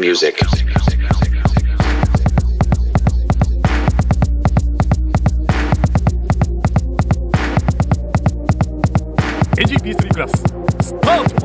music. Education class. Stop.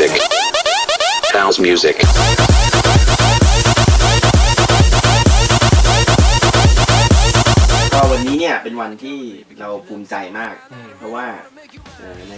Music. house music. วันนี้เนี่ยเป็นวันที่เราภูมิใจมาก เพราะว่าใน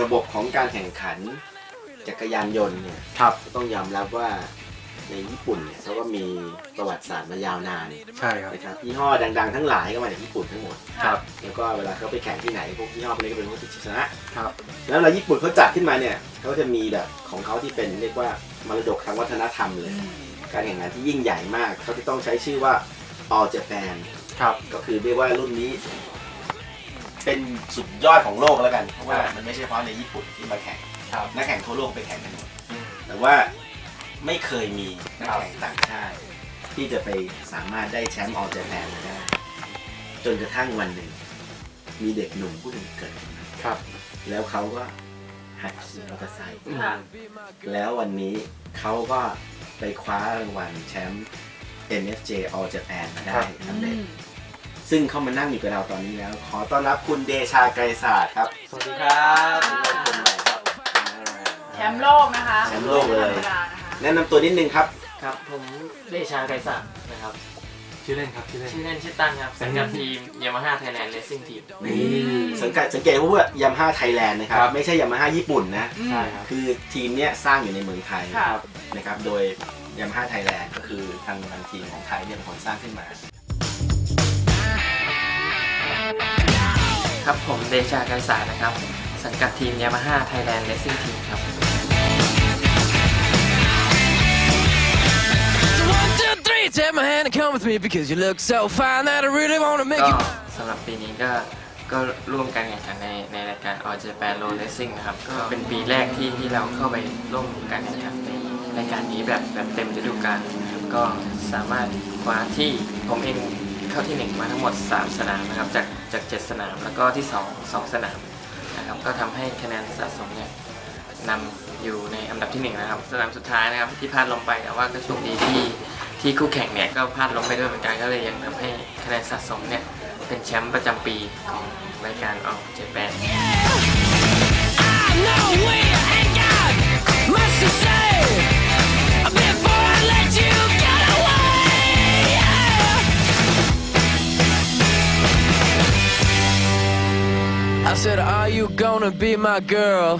ระบบของการแข่งขันจักรยานยนต์เนี่ยต้องยอมรับว่า ในญี่ปุ่นเนี่ยเขาก็มีประวัติศาสตร์มายาวนานใช่ครับ นะครับยี่ห้อดังๆทั้งหลายก็มาจากญี่ปุ่นทั้งหมด ครับ แล้วก็เวลาเขาไปแข่งที่ไหนพวกยี่ห้อพวกนี้ก็เป็นพวกที่ชนะครับ แล้วเวลาญี่ปุ่นเขาจัดขึ้นมาเนี่ยเขาจะมีแบบของเขาที่เป็นเรียกว่ามรดกทางวัฒนธรรมเลย การแข่งขันที่ยิ่งใหญ่มากเขาที่ต้องใช้ชื่อว่า All Japan ครับ ก็คือเรียกว่ารุ่นนี้ เป็นสุดยอดของโลกแล้วกัน เพราะว่ามันไม่ใช่เฉพาะในญี่ปุ่นที่มาแข่งครับนักแข่งทั่วโลกไปแข่งกันหมดอืมแต่ว่า ไม่เคยมีนักครับแข่งต่างชาติ ที่จะไปสามารถได้แชมป์ออลเจแปนมาได้ จนกระทั่งวันหนึ่ง มีเด็กหนุ่มผู้หนึ่งเกิดขึ้นมาครับ แล้วเขาก็หัดขี่มอเตอร์ไซค์ค่ะแล้ววันนี้เขาก็ไปคว้ารางวัลแชมป์ NFJ All Japan มาได้สำเร็จซึ่งเข้ามานั่งอยู่กับเราตอนนี้แล้ว ขอต้อนรับคุณเดชาไกรศาสตร์ครับ สวัสดีครับคนใหม่ครับแชมป์โลกนะคะ แชมป์โลกเลย ไม่ธรรมดานะคะแนะนำตัวนิดนึงครับ ครับ ผมเดชาไกรศักดิ์นะครับ ชื่อเล่นครับชื่อเล่น ชื่อเล่นชื่อตั้นครับสังกัดทีมยามาฮ่าไทยแลนด์เลสซิ่งทีมนี่สังเกตสังเกตว่ายามาฮ่าไทยแลนด์นะครับ ครับ ไม่ใช่ยามาฮ่าญี่ปุ่นนะ ใช่ครับ คือทีมเนี้ยสร้างอยู่ในเมืองไทยค่ะ นะครับ โดยยามาฮ่าไทยแลนด์ก็คือทางทางทีมของไทยเนี่ยเป็นคนสร้างขึ้นมา ครับผมเดชาไกรศักดิ์นะครับ สังกัดทีมยามาฮ่าไทยแลนด์เลสซิ่งทีมครับ take my hand and come with me because you look so fine that I really wanna make you. สำหรับปีนี้ก็ก็ร่วมการแข่งขันในในรายการ All Japan Road Racing นะครับ ก็เป็นปีแรกที่ที่เราเข้าไปร่วมการแข่งขันในรายการนี้แบบแบบเต็มฤดูกาลนะครับก็สามารถคว้าที่ผมเองเข้าที่หนึ่งมาทั้งหมด 3 สนามนะครับ จากจาก 7 สนามแล้วก็ที่ 2 2 สนามนะครับ ก็ทำให้คะแนนสะสมเนี่ยนำอยู่ในอันดับที่หนึ่งนะครับ สนามสุดท้ายนะครับที่พลาดลงไปแต่ว่าก็โชคดีที่ ที่คู่แข่งเนี่ยก็พลาดลงไปด้วยเหมือนกันก็เลยยังทำให้คะแนนสะสมเนี่ยเป็นแชมป์ประจำปีของรายการออกเจแปน I know we ain't got much to say before I let you get away. I said, Are you gonna be my girl?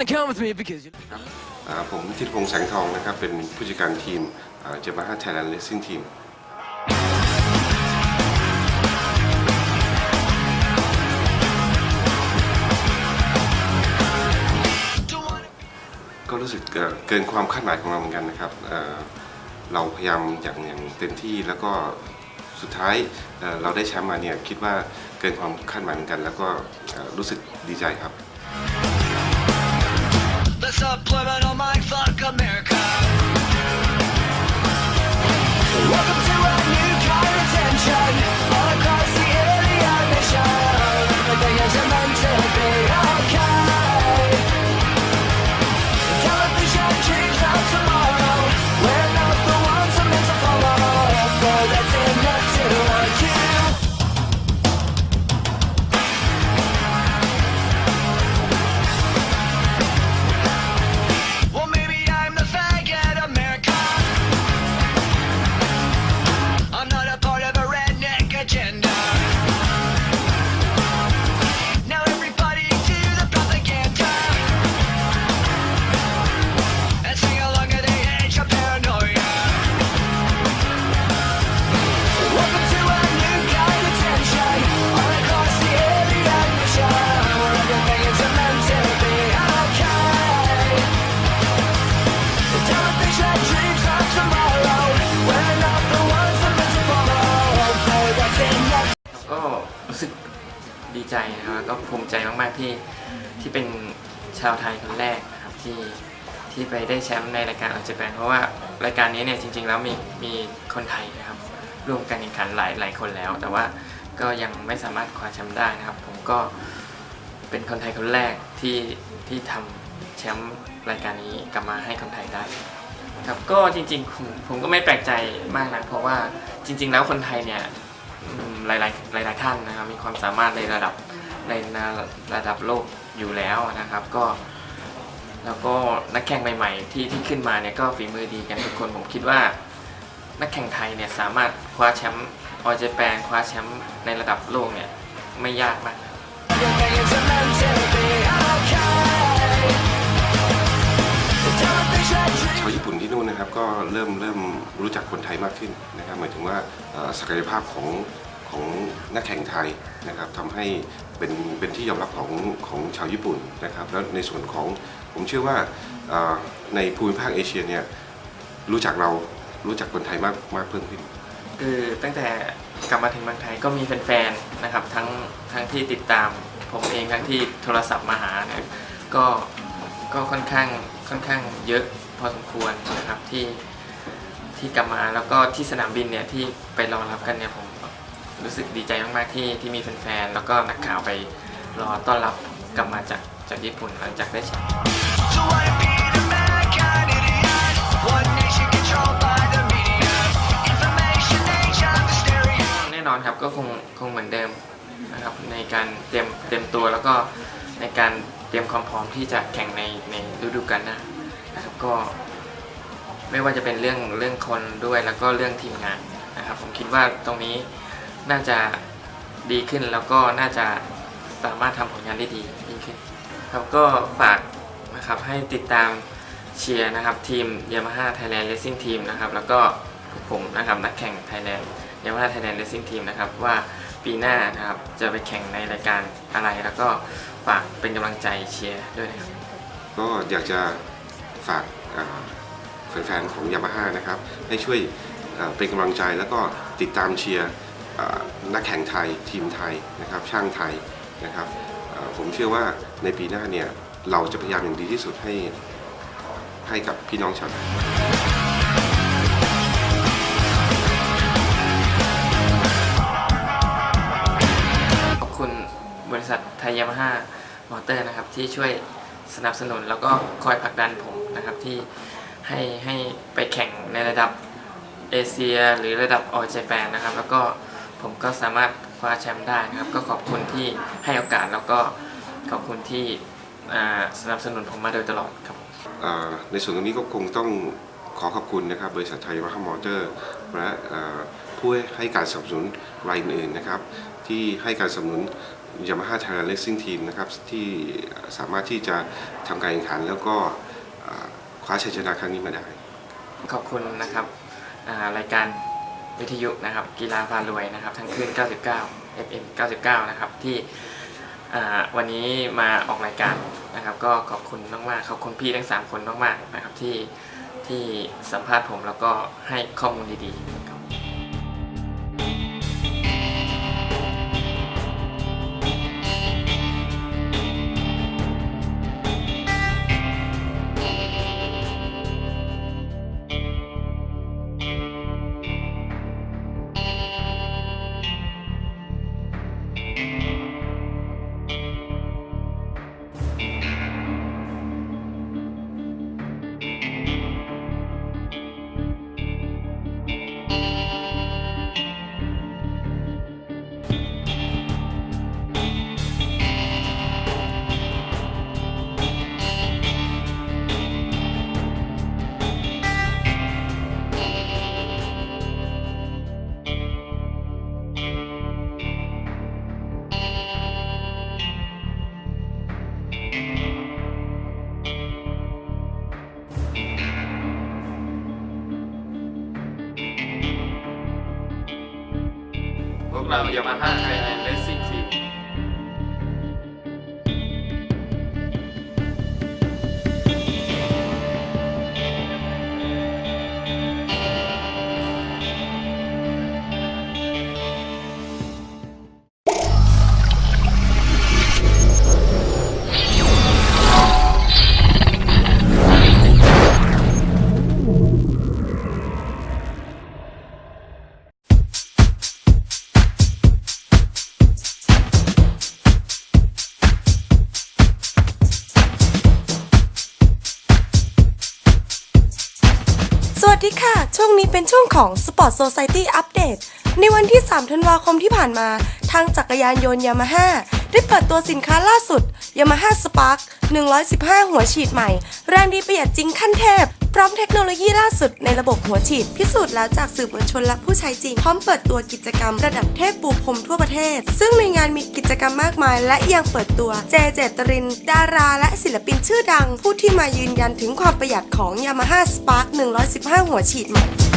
And come with me because you. ผมทิตพงษ์แสงทองนะครับ เป็นผู้จัดการทีมเจมาฮ่าไทยแลนด์เลสซิ่งทีมก็รู้สึกเกินความคาดหมายของเราเหมือนกันนะครับ เราพยายามอย่างอย่างเต็มที่แล้วก็สุดท้ายเราได้แชมป์มาเนี่ยคิดว่าเกินความคาดหมายเหมือนกัน แล้วก็รู้สึกดีใจครับ The subliminal mind fuck America. Welcome to ก็ภูมิใจมาก ๆ ที่ที่เป็นชาวไทยคนแรกนะครับที่ที่ไปได้แชมป์ในรายการออนเจแปนเพราะว่ารายการนี้เนี่ยจริง ๆ แล้วมีมีคนไทยนะครับร่วมการแข่งขันหลายหลายคนแล้ว แต่ว่าก็ยังไม่สามารถคว้าแชมป์ได้นะครับ ผมก็เป็นคนไทยคนแรกที่ที่ทำแชมป์รายการนี้กลับมาให้คนไทยได้ครับก็จริงๆผมผมก็ไม่แปลกใจมากนะเพราะว่าจริง ๆ แล้วคนไทยเนี่ยหลายๆหลายๆท่านนะครับมีความสามารถในระดับ ในระดับโลกอยู่แล้วนะครับ ก็ แล้วก็นักแข่งใหม่ๆ ที่ที่ขึ้นมาเนี่ยก็ฝีมือดีกันทุกคนผมคิดว่า นักแข่งไทยเนี่ยสามารถคว้าแชมป์ออเจแปนคว้าแชมป์ในระดับโลกเนี่ยไม่ยากมากชาวญี่ปุ่นที่นู่นนะครับก็เริ่มเริ่มรู้จักคนไทยมากขึ้นนะครับหมายถึงว่าศักยภาพของ ของนักแข่งไทยนะครับทำให้เป็นเป็นที่ยอมรับของของชาวญี่ปุ่นนะครับ แล้วในส่วนของผมเชื่อว่าในภูมิภาคเอเชียเนี่ยรู้จักเรารู้จักคนไทยมากมากเพิ่มขึ้น คือตั้งแต่กลับมาถึงเมืองไทยก็มีแฟนๆนะครับทั้งทั้งที่ติดตาม ผมเองทั้งที่โทรศัพท์มาหาเนี่ยก็ก็ค่อนข้างค่อนข้างเยอะพอสมควรนะครับที่ที่กลับมาแล้วก็ที่สนามบินเนี่ยที่ไปรอรับกันเนี่ยผม รู้สึกดีใจมากๆที่ที่มีแฟนๆ แล้วก็นักข่าวไปรอต้อนรับกลับมาจากจากญี่ปุ่นหลังจากได้แชมป์แน่นอนครับก็คงคงเหมือนเดิมนะครับในการเตรียมเตรียมตัวแล้วก็ในการเตรียมความพร้อมที่จะแข่งในในฤดูกาลหน้านะครับก็ไม่ว่าจะเป็นเรื่องเรื่องคนด้วยแล้วก็เรื่องทีมงานนะครับ ผมคิดว่าตรงนี้ น่าจะดีขึ้นแล้วก็น่าจะสามารถทำผลงานได้ดียิ่งขึ้นครับก็ฝากนะครับให้ติดตามเชียร์นะครับทีม Yamaha Thailand Racing Team นะครับแล้วก็ผมนะครับนักแข่ง Thailand Yamaha Thailand Racing Team นะครับว่าปีหน้านะครับจะไปแข่งในรายการอะไร แล้วก็ฝากเป็นกำลังใจเชียร์ด้วยนะครับก็อยากจะฝากแฟนๆของยามาฮ่านะครับให้ช่วยเป็นกำลังใจแล้วก็ติดตามเชียร์ นักแข่งไทยทีมไทยนะครับช่างไทยนะครับผมเชื่อว่าในปีหน้าเนี่ยเราจะพยายามอย่างดีที่สุดให้ให้กับพี่น้องชาวไทยขอบคุณบริษัทไทยยามาฮ่ามอเตอร์นะครับที่ช่วยสนับสนุนแล้วก็คอยผลักดันผมนะครับที่ให้ให้ไปแข่งในระดับเอเชีย หรือระดับออเจแปนนะครับ แล้วก็ ผมก็สามารถคว้าแชมป์ได้นะครับ ก็ขอบคุณที่ให้โอกาสแล้วก็ขอบคุณที่อ่าสนับสนุนผมมาโดยตลอดครับเอ่อในส่วนตรงนี้ก็คงต้องขอขอบคุณนะครับ บริษัทไทยยามาฮ่ามอเตอร์ และเอ่อผู้ให้การสนับสนุนรายอื่นๆนะครับ ที่ให้การสนับสนุนยามาฮ่าไทยแลนด์เลสซิ่งทีมนะครับ ที่สามารถที่จะทำการแข่งขัน แล้วก็เอ่อคว้าชัยชนะครั้งนี้มาได้ ขอบคุณนะครับอ่ารายการ วิทยุนะครับกีฬาพารวยนะครับทั้งคลื่น 99 FM 99 นะครับที่วันนี้มาออกรายการนะครับ ก็ขอบคุณมากๆขอบคุณพี่ทั้ง 3 คนมากๆนะครับที่ที่สัมภาษณ์ผมแล้วก็ให้ข้อมูลดีๆ เรายามาฮ่าไทยแลนด์ เป็นช่วงของ Sport Society Update ในวันที่ 3 ธันวาคมที่ผ่านมา ทางจักรยานยนต์ยามาฮ่าได้เปิดตัวสินค้าล่าสุด Yamaha Spark 115 หัวฉีดใหม่ แรงดีประหยัดจริงขั้นเทพ พร้อมเทคโนโลยีล่าสุดในระบบหัวฉีด พิสูจน์แล้วจากสื่อมวลชนและผู้ใช้จริง พร้อมเปิดตัวกิจกรรมระดับเทพปูพรมทั่วประเทศ ซึ่งในงานมีกิจกรรมมากมาย และยังเปิดตัวเจเจตริน ดาราและศิลปินชื่อดัง ผู้ที่มายืนยันถึงความประหยัดของ Yamaha Spark 115 หัวฉีดใหม่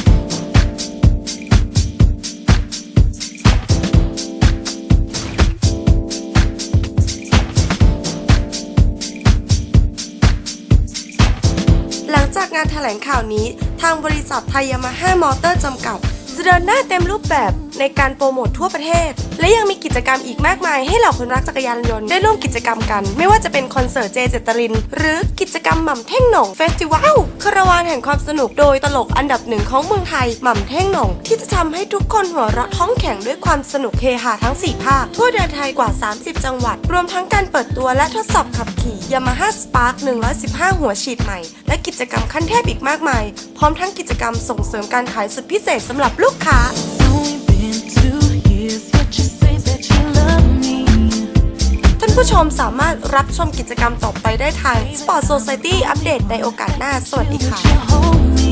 งากงานแถลงข่าวนี้ ทางบริษัทไทยยามาฮ่ามอเตอร์จำกัดจะเดินหน้าเต็มรูปแบบในการโปรโมททั่วประเทศ และยังมีกิจกรรมอีกมากมายให้เหล่าคนรักจักรยานยนต์ได้ร่วมกิจกรรมกัน ไม่ว่าจะเป็นคอนเสิร์ตเจเจตริน หรือกิจกรรมหม่ำเท่งหน่งเฟสติวัลคาราวานแห่งความสนุกโดยตลกอันดับหนึ่งของเมืองไทยหม่ำเท่งหน่งที่จะทำให้ทุกคนหัวเราะท้องแข็งด้วยความสนุกเฮฮาทั้ง 4 ภาค ทั่วแดนไทยกว่า 30 จังหวัด รวมทั้งการเปิดตัวและทดสอบขับขี่ Yamaha Spark 115 หัวฉีดใหม่ และกิจกรรมขั้นเทพอีกมากมาย พร้อมทั้งกิจกรรมส่งเสริมการขายสุดพิเศษสำหรับลูกค้าานผู้ชมสามารถรับชมกิจกรรมต่อไปได้ทาง Sport Society อัปเดตในโอกาสหน้า สวัสดีค่ะ